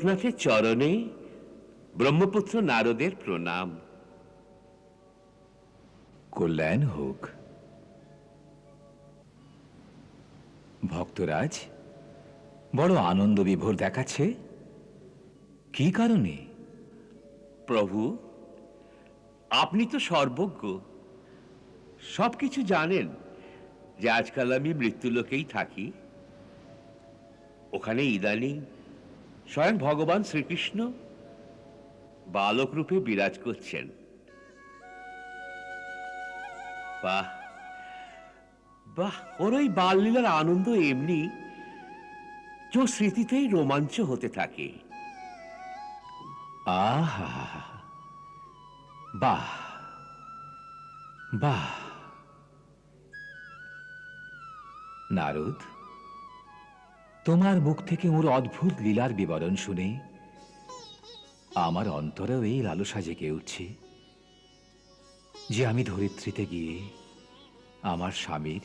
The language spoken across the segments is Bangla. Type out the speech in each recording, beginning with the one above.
ত্রিলোকনাথের চরণে ব্রহ্মপুত্র নারদের প্রণাম। কল্যাণ হোক। ভক্তরাজ বড় আনন্দ বিভোর দেখাচ্ছে। কি কারণে? প্রভু আপনি তো সর্বজ্ঞ। সবকিছু জানেন যে আজকাল আমি মৃত্যুলোকেই থাকি। ওখানে ইদানিং স্বয়ং ভগবান শ্রীকৃষ্ণ বালক রূপে বিরাজ করছেন। বাহ বাহ, ওর ওই বাললীলার আনন্দ এমনি যে স্মৃতিতেই রোমাঞ্চ হতে থাকে। আহা, বাহ বাহ। নারদ তোমার মুখ থেকে ওর অদ্ভুত লীলার বিবরণ শুনে আমার অন্তরেও এই লালসা জেগে উঠছে যে আমি ধরিত্রীতে গিয়ে আমার স্বামীর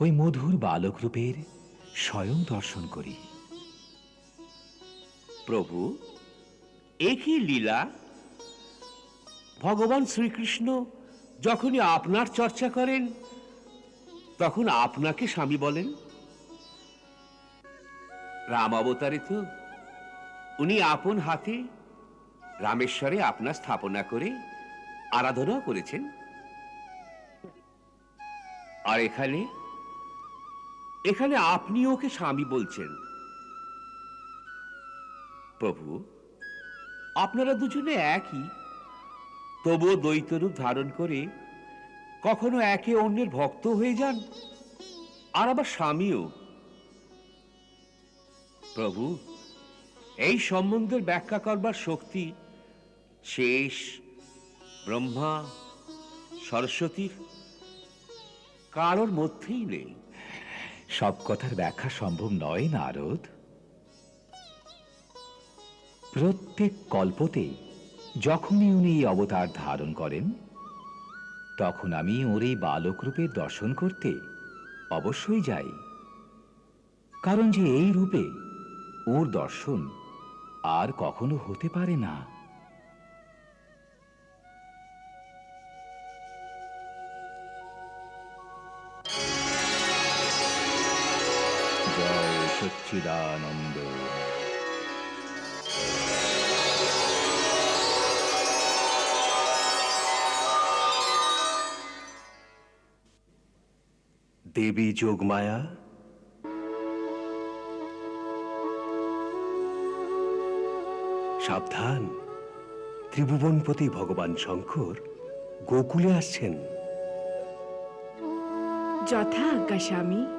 ওই মধুর বালক রূপের স্বয়ং দর্শন করি। প্রভু, একই লীলা? ভগবান শ্রীকৃষ্ণ যখনই আপনার চর্চা করেন, তখন আপনাকে স্বামী বলেন? রাম অবতারে তো উনি আপন হাতে, রামেশ্বরে আপনার স্থাপনা করে আরাধনা করেছেন। আর এখানে এখানে আপনি ওকে স্বামী বলছেন। প্রভু, আপনারা দুজনে একই। তবুও দ্বৈতরূপ ধারণ করে কখনো একে অন্যের ভক্ত হয়ে যান, আর আবার স্বামীও। প্রভু, এই সম্বন্ধের ব্যাখ্যা করবার শক্তি শেষ, ব্রহ্মা, সরস্বতীর কারোর মধ্যেই নেই। সব কথার ব্যাখ্যা সম্ভব নয় নারদ প্রত্যেক কল্পতে যখনই উনি এই অবতার ধারণ করেন, তখন আমি ওর এই বালক রূপের দর্শন করতে অবশ্যই যাই। কারণ যে এই রূপে ওর দর্শন আর কখনো হতে পারে না। সচ্চিদানন্দ। দেবী যোগমায়া সাবধান। ত্রিভুবনপতি ভগবান শঙ্কর গোকুলে আসছেন। যথা আজ্ঞা স্বামী।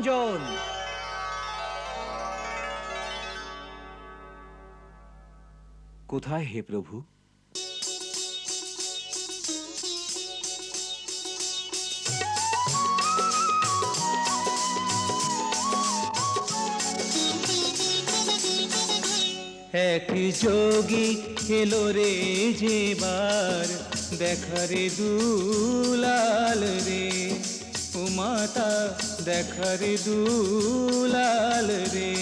অলোক নিরঞ্জন কোথায় হে প্রভু? এক যোগী এলো রে যেবার দেখারে দুলাল রে। মাতা দেখারে দুলাল রে।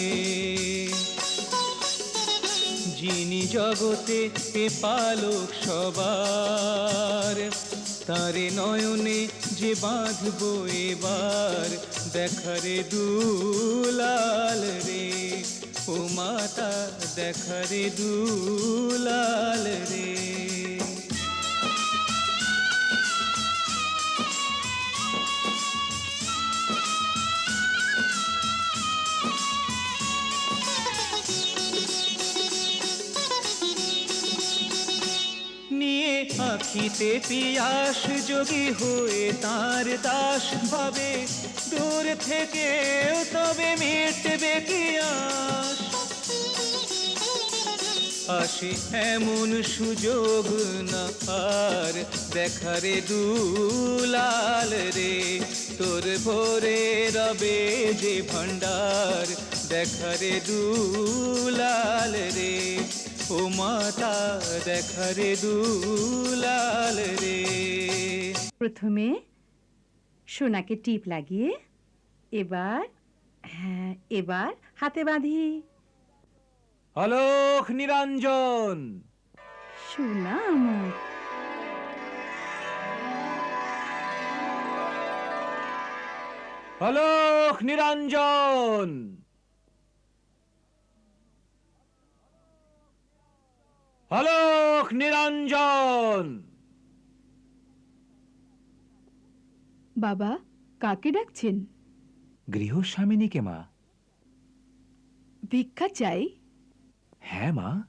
যিনি জগতে এ পালক সবার, তারে নয়নে যে বাঁধবো এবার, দেখারে দুলাল রে। ও মাতা, দেখারে দুলাল রে। আখিতে পিয়াস যোগী হয়ে তার দাস ভাবে, দূর থেকেও তবে মিটবে আস আসে এমন সুযোগ না আর, দেখারে দুলাল রে। তোর ভোরে রবে যে ভান্ডার দেখারে দুলাল রে। ও মাতা দেখারে দুলাল রে। প্রথমে সোনাকে টিপ লাগিয়ে এবার হ্যাঁ এবার হাতে বাঁধি। অলোক নিরঞ্জন। সোনা আমার। অলোক নিরঞ্জন। অলোক নিরঞ্জন। বাবা কাকে ডাকছেন? গৃহস্বামিনীকে মা। ভিক্ষা চাই? হ্যাঁ মা।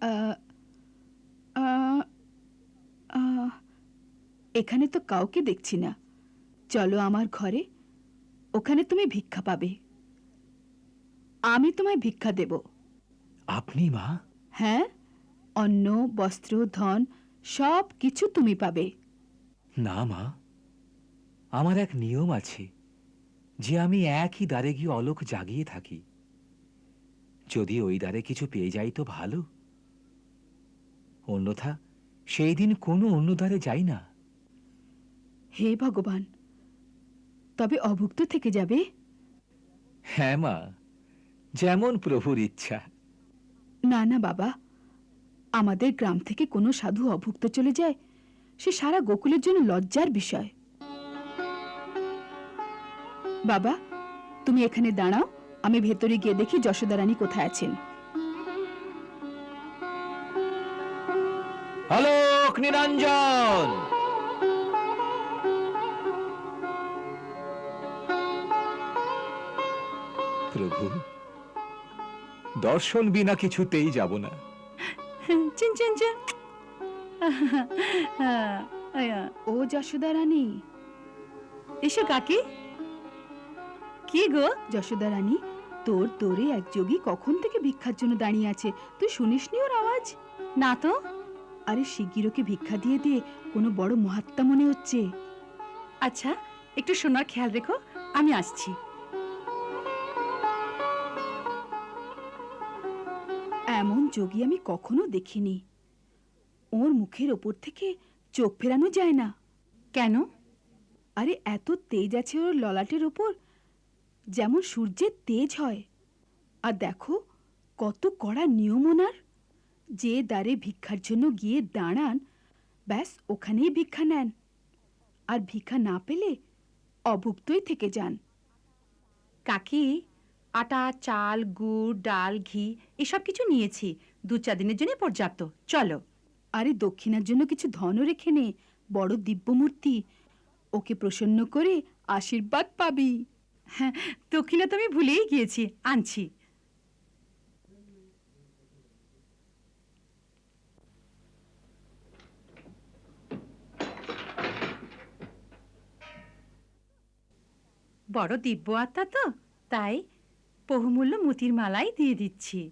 আহ, আহ, আহ, এখানে তো কাউকে দেখছি না। চলো আমার ঘরে ওখানে তুমি ভিক্ষা পাবে। আমি তোমায় ভিক্ষা দেব। আপনি মা? হ্যাঁ? অন্ন বস্ত্র ধন সব কিছু তুমি পাবে। না মা। আমার এক নিয়ম আছে যে আমি একই দ্বারে গিয়ে অলোক জাগিয়ে থাকি। যদি ওই দ্বারে কিছু পেয়ে যাই তো ভালো। অন্যথা সেই দিন কোনো অন্য দ্বারে যাই না। হে ভগবান তবে অভুক্ত থেকে যাবে? হ্যাঁ মা। যেমন প্রভুর ইচ্ছা। না না বাবা। আমাদের গ্রাম থেকে কোনো সাধু অভুক্ত চলে যায়, সে সারা গোকুলের জন্য লজ্জার বিষয়। বাবা, তুমি এখানে দাঁড়াও, আমি ভেতরে গিয়ে দেখি যশোদা রানী কোথায় আছেন। আলোক নিরঞ্জন প্রভু, দর্শন বিনা কিছুতেই যাব না। চিন চিন চিন। ও যশোদা রানী। এসো কাকি। কি গো? যশোদা রানী, তোর তোরে এক যোগী কখন থেকে ভিক্ষার জন্য দাঁড়িয়ে আছে? তুই শুনিসনি ওর আওয়াজ? না তো। আরে শিগগির ওকে ভিক্ষা দিয়ে দিয়ে কোনো বড় মহাত্মা মনে হচ্ছে। আচ্ছা একটু শোনার খেয়াল রেখো, আমি আসছি। যোগী আমি কখনো দেখিনি। ওর মুখের ওপর থেকে চোখ ফেরানো যায় না। কেন? আরে এত তেজ আছে ওর ললাটের ওপর যেমন সূর্যের তেজ হয়। আর দেখো কত কড়া নিয়ম ওনার। যে দ্বারে ভিক্ষার জন্য গিয়ে দাঁড়ান ব্যাস ওখানেই ভিক্ষা নেন। আর ভিক্ষা না পেলে অভুক্তই থেকে যান। কাকি আটা চাল গুড় ডাল ঘি এসব কিছু নিয়েছি। দু চার দিনের জন্য পর্যাপ্ত। চলো। আরে দক্ষিণার জন্য কিছু ধনও রেখে নে বড় দিব্যমূর্তি। ওকে প্রসন্ন করে আশীর্বাদ পাবি। হ্যাঁ দক্ষিণা তো আমি ভুলেই গিয়েছি। আনছি। বড় দিব্য আত্মা তো তাই বহুমূল্য মতির মালাই দিয়ে দিচ্ছি।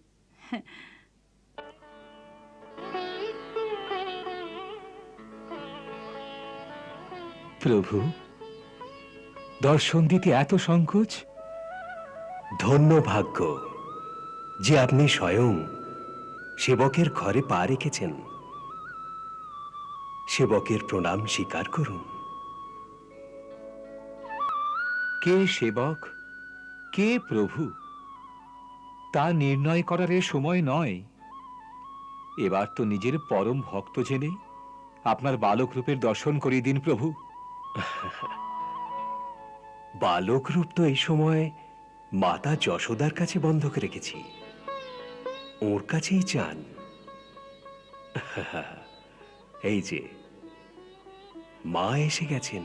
প্রভু, দর্শন দিতে এত সংকোচ? ধন্য ভাগ্য যে আপনি স্বয়ং সেবকের ঘরে পা রেখেছেন। সেবকের প্রণাম স্বীকার করুন। কে সেবক? কে প্রভু? তা নির্ণয় করার এ সময় নয়। এবার তো নিজের পরম ভক্ত জেনে আপনার বালক রূপের দর্শন করিয়ে দিন প্রভু। বালক রূপ তো এই সময় মাতা যশোদার কাছে বন্ধক রেখেছি। ওর কাছেই চান। এই যে, মা এসে গেছেন।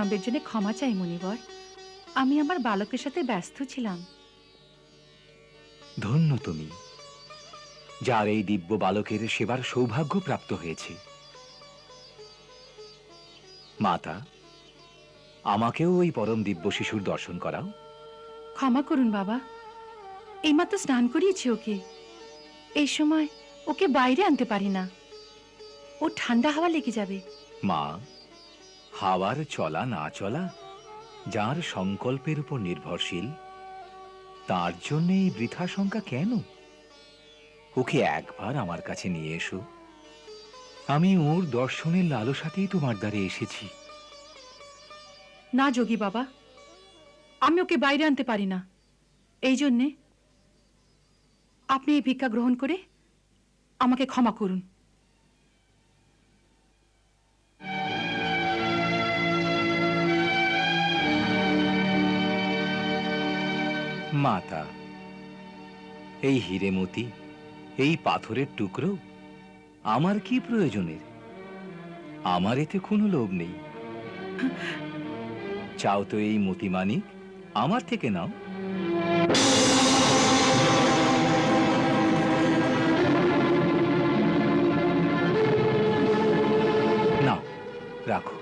বিলম্বের জন্য ক্ষমা চাই মুনিবর। আমি আমার বালকের সাথে ব্যস্ত ছিলাম। ধন্য তুমি যার এই দিব্য বালকের সেবার সৌভাগ্য প্রাপ্ত হয়েছে। মাতা আমাকেও ওই পরম দিব্য শিশুর দর্শন করাও। ক্ষমা করুন বাবা। এইমাত্র স্নান করিয়েছি ওকে। এই সময় ওকে বাইরে আনতে পারি না। ও ঠান্ডা হাওয়া লেগে যাবে। মা হাওয়ার চলা না চলা, যার সংকল্পের উপর নির্ভরশীল, তার জন্য এই বৃথা শঙ্কা কেন? ওকে একবার আমার কাছে নিয়ে এসো। আমি ওর দর্শনের লালসাতেই তোমার দ্বারে এসেছি। না যোগী বাবা, আমি ওকে বাইরে আনতে পারি না। এই জন্যে আপনি এই ভিক্ষা গ্রহণ করে আমাকে ক্ষমা করুন। মাতা। এই হিরেমতি, এই পাথরের টুকরো, আমার কি প্রয়োজনের? আমার এতে কোনো লোভ নেই। চাও তো এই মতিমানিক আমার থেকে নাও। নাও, রাখো।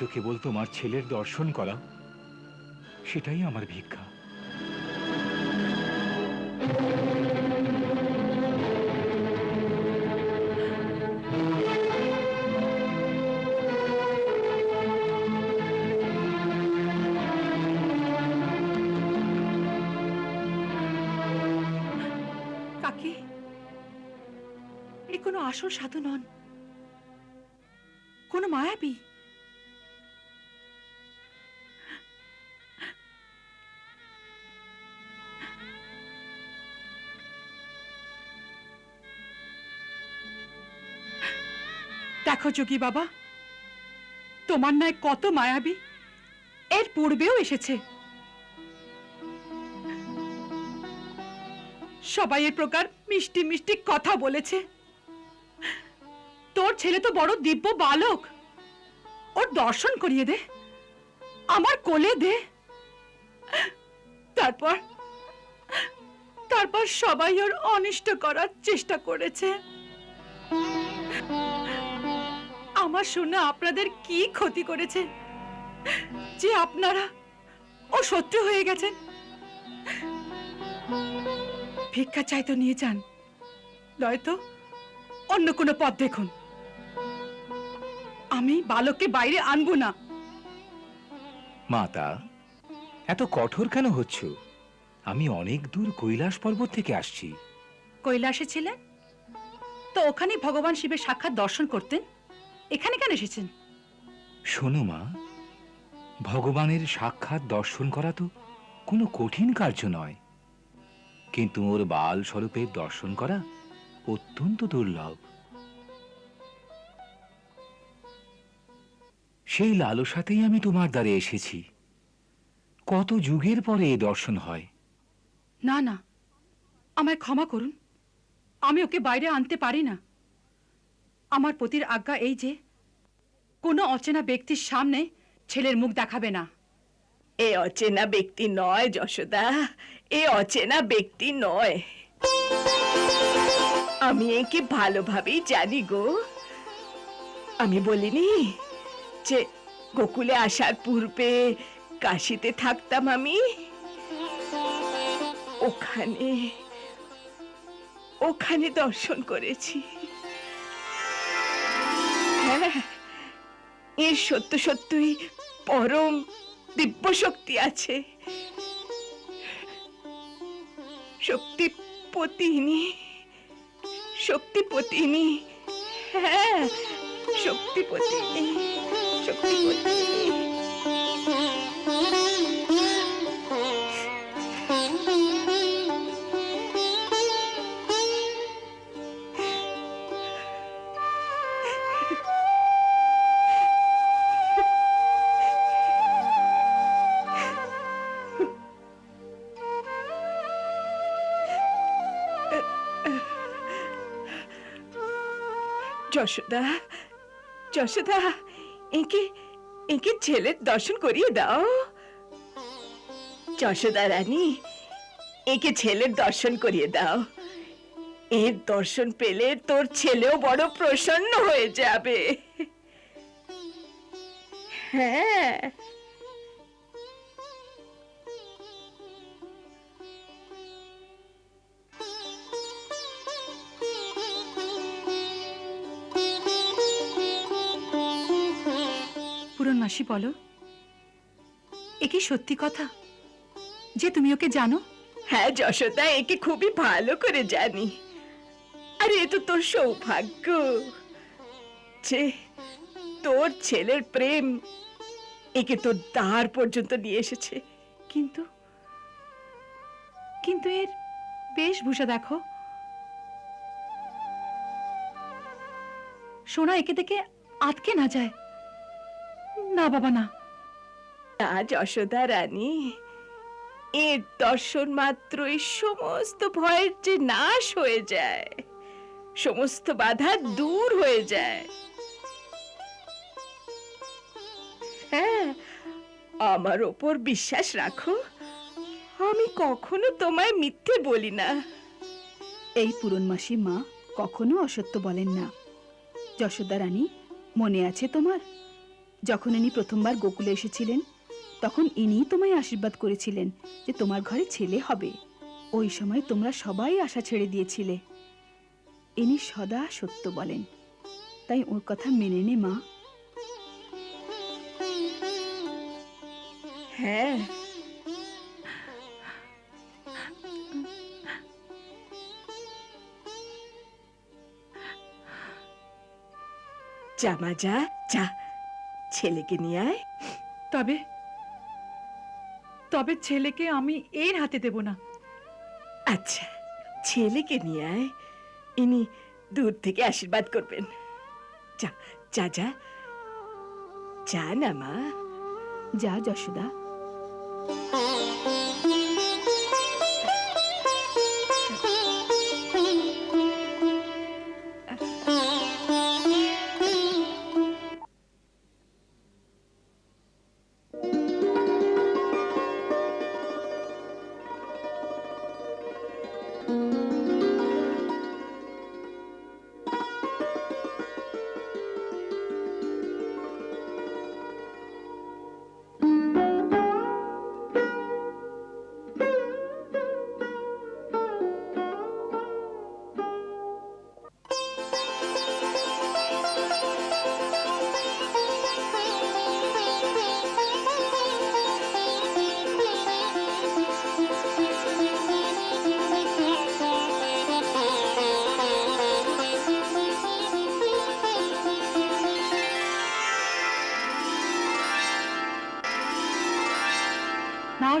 তো কেবল তোমার ছেলের দর্শন করা সেটাই আমার ভিক্ষা। কাকি, এ কোনো আসল সাধু নন। কোনো মায়াবী? দেখো যোগী বাবা? তোমার নয় কত মায়াবী। এর পূর্বেও এসেছে। সবাই এর প্রকার মিষ্টি মিষ্টি কথা বলেছে। তোর ছেলে তো বড় দিব্য বালক। ওর দর্শন করিয়ে দে। আমার কোলে দে। তারপর তারপর সবাই ওর অনিষ্ট করার চেষ্টা করেছে। আমার শুনে আপনাদের কি ক্ষতি করেছে? যে আপনারা ও শত্রু হয়ে গেছেন? ভিক্ষা চাই তো নিয়ে যান। নয়তো অন্য কোনো পথ দেখুন। আমি বালককে বাইরে আনব না। মাতা এত কঠোর কেন হচ্ছ? আমি অনেক দূর কৈলাস পর্বত থেকে আসছি। কৈলাসে ছিলেন? তো ওখানেই ভগবান শিবের সাক্ষাৎ দর্শন করতেন? এখানে কেন এসেছেন? শোনো মা ভগবানের সাক্ষাৎ দর্শন করা তো কোনো কঠিন কার্য নয়। কিন্তু ওর বাল স্বরূপের দর্শন করা অত্যন্ত দুর্লভ। সেই লালসাতেই আমি তোমার দ্বারে এসেছি। কত যুগের পরে এ দর্শন হয়। না না আমায় ক্ষমা করুন। আমি ওকে বাইরে আনতে পারি না। আমার পতির আজ্ঞা এই যে, কোনো অচেনা ব্যক্তির সামনে ছেলের মুখ দেখাবে না। এ অচেনা ব্যক্তি নয়, যশোদা। এ অচেনা ব্যক্তি নয়। আমি একে ভালোভাবেই জানি গো। আমি বলিনি যে গোকুলে আসার পূর্বে কাশিতে থাকতাম আমি। ওখানে ওখানে দর্শন করেছি। এর সত্য সত্যই পরম দিব্য শক্তি আছে। শক্তি পতিনী শক্তি পতিনী হ্যাঁ শক্তি পতিনী যশোদা যশোদা, এঁকে এঁকে ছেলের দর্শন করিয়ে দাও। যশোদা রানী, এঁকে ছেলের দর্শন করিয়ে দাও। এর দর্শন পেলে তোর ছেলেও বড় প্রসন্ন হয়ে যাবে। হ্যাঁ পুরন মাসি, বলো। এ কি সত্যি কথা যে তুমি ওকে জানো? হ্যাঁ যশোদা একে খুবই ভালো করে জানি। আরে, এ তো তোর সৌভাগ্য যে তোর ছেলের প্রেম একে তোর দ্বার পর্যন্ত নিয়ে এসেছে। কিন্তু কিন্তু এর বেশভূষা দেখো। সোনা একে দেখে আটকে না যায়। না বাবা না। না যশোদা রানী এর দর্শন মাত্রই সমস্ত ভয়ের যে নাশ হয়ে যায় সমস্ত বাধা দূর হয়ে যায়। হ্যাঁ আমার ওপর বিশ্বাস রাখো আমি কখনো তোমায় মিথ্যে বলি না। এই পুরনমাসী মা কখনো অসত্য বলেন না। যশোদা রানী মনে আছে তোমার? যখন ইনি প্রথমবার গোকুলে এসেছিলেন, তখন ইনিই তোমায় আশীর্বাদ করেছিলেন যে তোমার ঘরে ছেলে হবে। ওই সময় তোমরা সবাই আশা ছেড়ে দিয়েছিলে। ইনি সদা সত্য বলেন। তাই ওর কথা মেনে নে, মা। হ্যাঁ। যা যা। ছেলেকে নিয়ে আয়। তবে তবে ছেলেকে আমি এর হাতে দেব না। আচ্ছা ছেলেকে নিয়ে আয়। ইনি দূর থেকে আশীর্বাদ করবেন। যা যা যা। যা না মা। যা যশোদা।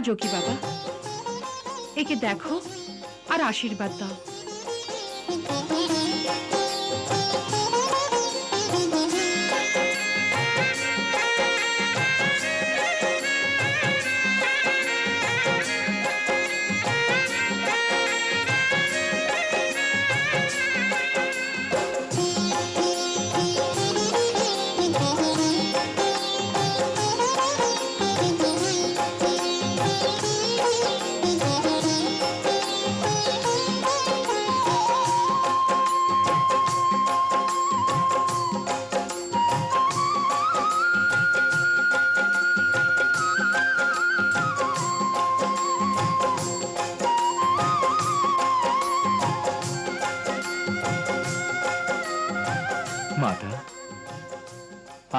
যোগী বাবা। একে দেখো আর আশীর্বাদ দাও।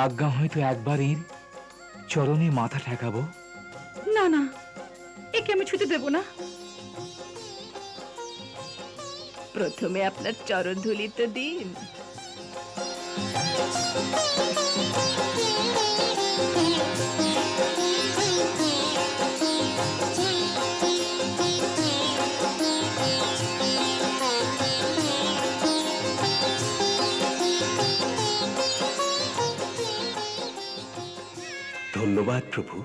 আজ্ঞা হয়তো একবার এর চরণে মাথা ঠেকাবো। না না, একে আমি ছুটি দেব না। প্রথমে আপনার চরণ ধুলিতে দিন। ধন্যবাদ, প্রভু।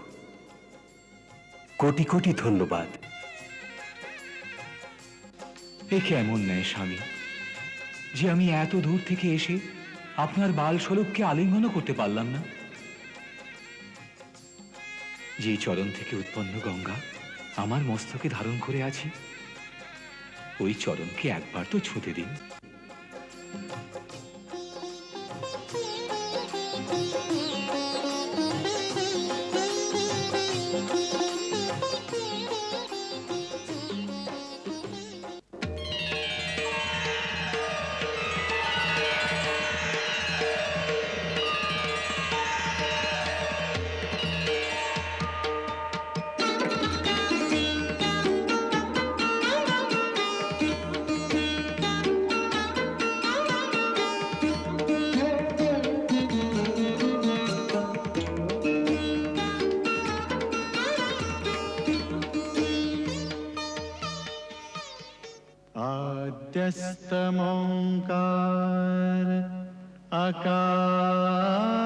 কোটি কোটি ধন্যবাদ। এ কেমন নেয় স্বামী, যে আমি এত দূর থেকে এসে আপনার বাল স্বরূপকে আলিঙ্গনও করতে পারলাম না। যে চরণ থেকে উৎপন্ন গঙ্গা আমার মস্তকে ধারণ করে আছি, ওই চরণকে একবার তো ছুঁতে দিন। समोङ्कार अकाररूपम्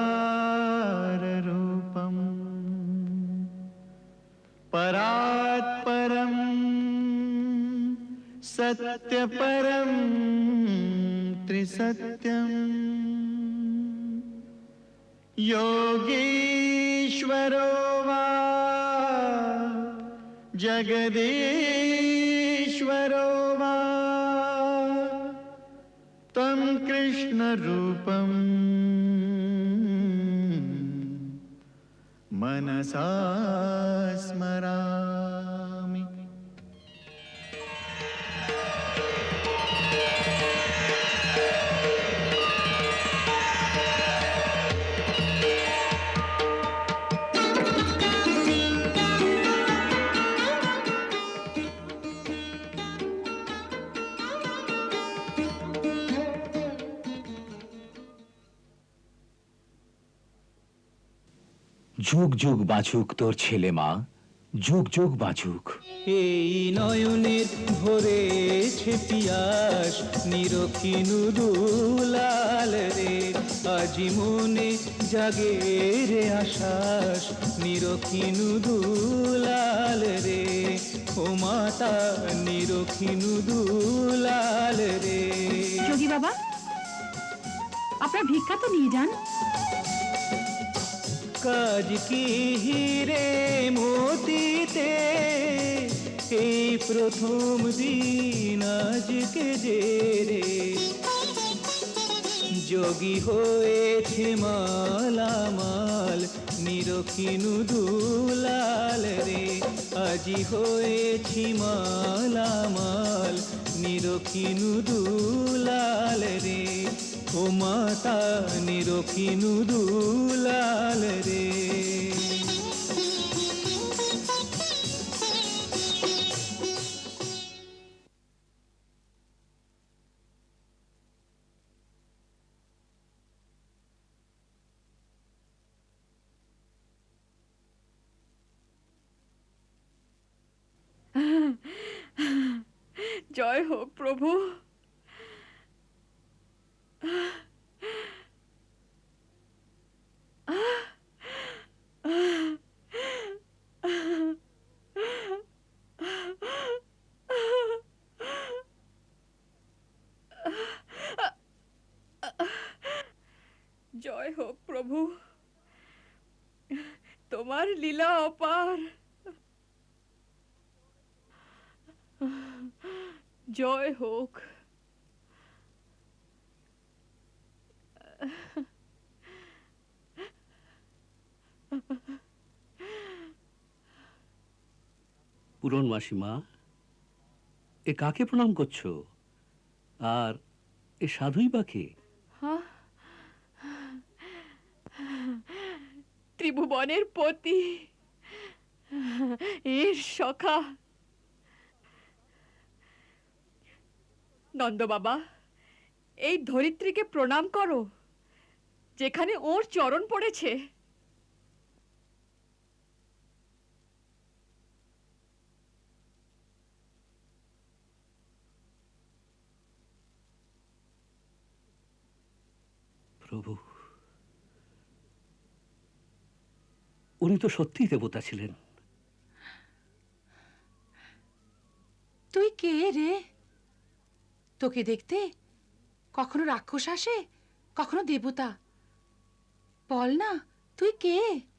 परात्परम् सत्यपरं त्रिसत्यम्। योगीश्वरो वा जगदी कृष्णरूपम् मनसा स्मरामि যুগ যুগ বাঁচুক তোর ছেলে মা যুগ যুগ বাঁচুক। এই নয়নের ভরেছে পিয়াস নিরক্ষিনু দুলাল রে আজি মনে জাগে রে আশাস নিরক্ষিনু দুলাল রে। ও মাতা নিরক্ষিনু দুলাল রে। যোগী বাবা আপনার ভিক্ষা তো নিয়ে যান। কাজ কি হিরে মোতিতে? এই প্রথম দিন আজকে যে রে? যোগী হয়েছে মালামাল নিরক্ষিনু দুলাল রে। আজি হয়েছি মালামাল নিরক্ষিনু দুলাল রে। ও মাতা নিরক্ষিনু দুলাল রে। জয় হোক প্রভু জয় হোক প্রভু তোমার লীলা অপার জয় হোক পুরন মাসিমা, এ কাকে প্রণাম করছ? আর এ সাধুই বা মনের পতি, এর সখা। নন্দ বাবা এই ধরিত্রীকে প্রণাম করো, যেখানে ওর চরণ পড়েছে। প্রভু। উনি তো সত্যিই দেবতা ছিলেন। তুই কে রে? তোকে দেখতে কখনো রাক্ষস আসে? কখনো দেবতা? বল না, তুই কে?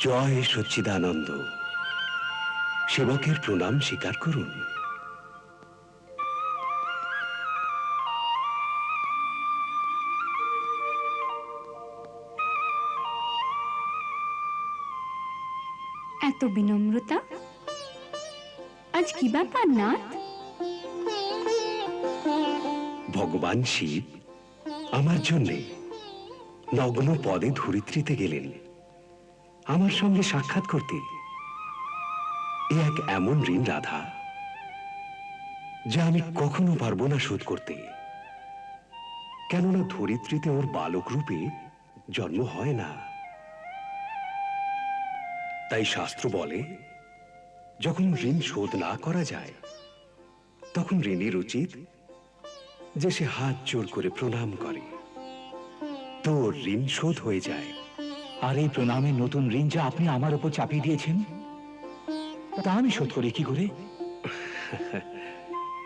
জয় সচ্চিদানন্দ। সেবকের প্রণাম স্বীকার করুন। এত বিনম্রতা? আজ কি ব্যাপার নাথ? ভগবান শিব আমার জন্যে নগ্ন পদে ধরিত্রীতে গেলেন। আমার সঙ্গে সাক্ষাৎ করতে এ এক এমন ঋণ, রাধা, যা আমি কখনো পারব না শোধ করতে। কেননা ধরিত্রীতে ওর বালক রূপে জন্ম হয় না। তাই শাস্ত্র বলে, যখন ঋণ শোধ না করা যায়, তখন ঋণের উচিত যে সে হাত জোর করে প্রণাম করে। তো ওর ঋণ শোধ হয়ে যায়। আর এই প্রণামের নতুন ঋণ যা আপনি আমার উপর চাপিয়ে দিয়েছেন? তা আমি শোধ করি, কি করে?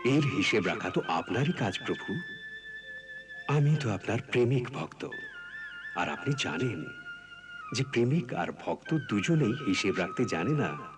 এর হিসেব রাখা তো আপনারই কাজ, প্রভু। আমি তো আপনার প্রেমিক ভক্ত। আর আপনি জানেন যে প্রেমিক আর ভক্ত দুজনেই হিসেব রাখতে জানে না